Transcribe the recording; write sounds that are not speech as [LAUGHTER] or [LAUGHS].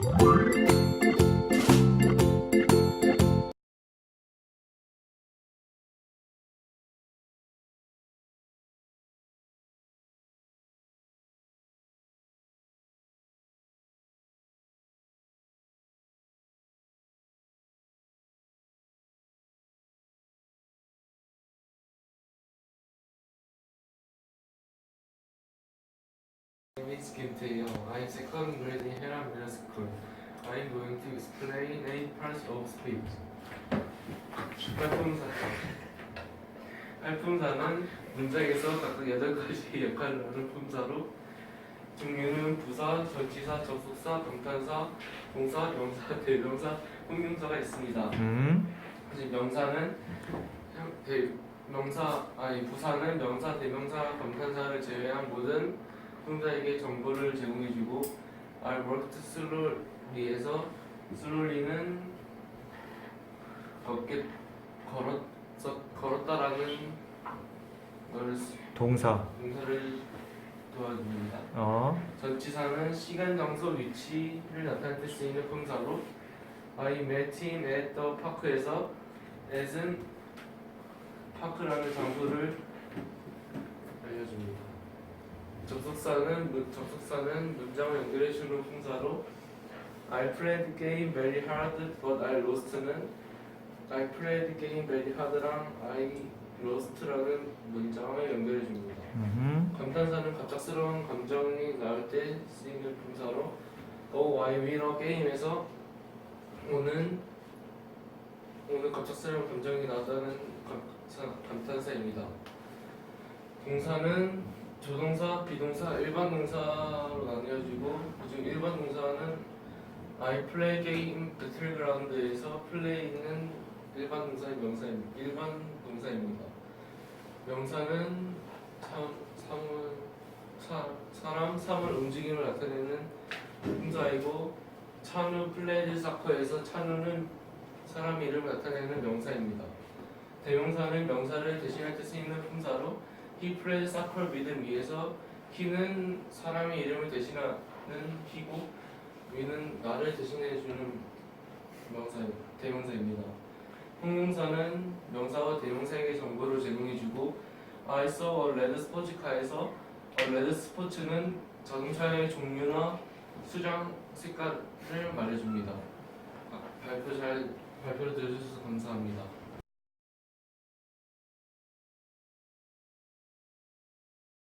Bye. Is Kim Tae Young. I am second grade in Hera Middle School. I am going to explain eight parts of speech. 활품사. 활품사는 [LAUGHS] 문장에서 각각 여덟 가지 [LAUGHS] 역할을 하는 품사로 종류는 부사, 전치사, 접속사, 방탄사, 동사, 명사, [LAUGHS] 대명사, 형용사가 있습니다. 음. 명사는 형- 대, 명사 아니 부사는 명사, 대명사, 감탄사를 제외한 모든 형사에게 정보를 제공해주고 I worked slowly에서 slowly는 걷게 걸었 걸었다라는 걸 쓰- 동사. 동사를 도와줍니다. 어. 전치사는 시간, 장소, 위치를 나타낼 때 쓰이는 품사로 I met him at the park에서 at은 파크라는 장소를 알려줍니다. 접속사는 문- 접속사는 문장을 연결해 주는 품사로 I played game very hard but I lost는 I played game very hard랑 I lost라는 문장을 연결해 줍니다. 음. 감탄사는 갑작스러운 감정이 나올 때 쓰이는 품사로 Oh I win a game에서 오는 오는 갑작스러운 감정이 나다는 감탄- 감탄사입니다. 동사는 조동사, 비동사, 일반 동사로 나뉘어지고 그중 일반 동사는 I play game battleground에서 play는 일반 동사의 명사입니다. 일반 동사입니다. 명사는 참, 사물, 사, 사람, 사물 움직임을 나타내는 품사이고 찬우 플레이드 사커에서 찬우는 사람 이름을 나타내는 명사입니다. 대명사는 명사를 대신할 때 쓰이는 품사로 he played soccer with me에서 he는 사람의 이름을 대신하는 he고 위는 나를 대신해주는 명사, 대명사입니다. 형용사는 명사와 대명사에게 정보를 제공해주고 I saw a red sports car에서 a red sports는 자동차의 종류나 수장 색깔을 말해줍니다. 아, 발표 잘 발표를 들어주셔서 감사합니다.